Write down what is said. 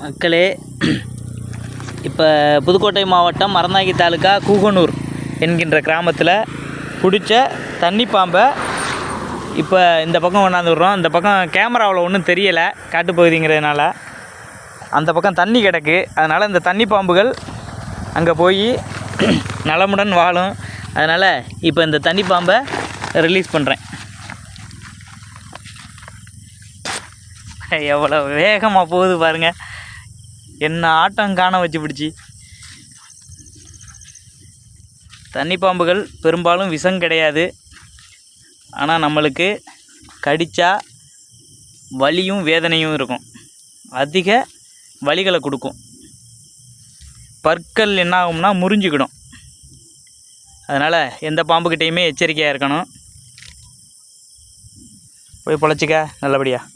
மக்களே இப்போ புதுக்கோட்டை மாவட்டம் மறந்தாங்கி தாலுக்கா கூகனூர் என்கின்ற கிராமத்தில் பிடிச்ச தண்ணி பாம்பை இப்போ இந்த பக்கம் கொண்டாந்து விட்றோம் இந்த பக்கம் கேமராவில் ஒன்றும் தெரியலை காட்டுப்பகுதிங்கிறதுனால அந்த பக்கம் தண்ணி கிடக்கு. அதனால் இந்த தண்ணி பாம்புகள் அங்கே போய் நலமுடன் வாழும். அதனால் இப்போ இந்த தண்ணி பாம்பை ரிலீஸ் பண்ணுறேன் எவ்வளோ வேகமாக போகுது பாருங்கள் என்ன ஆட்டம் காண வச்சு பிடிச்சி தண்ணி பாம்புகள் பெரும்பாலும் விஷம் கிடையாது. ஆனால் நம்மளுக்கு கடித்தா வலியும் வேதனையும் இருக்கும். அதிக வலிகளை கொடுக்கும். பற்கள் என்ன ஆகும்னா முறிஞ்சிக்கிடும். அதனால் எந்த பாம்புக்கிட்டேயுமே எச்சரிக்கையாக இருக்கணும். போய் பொழைச்சிக்க நல்லபடியாக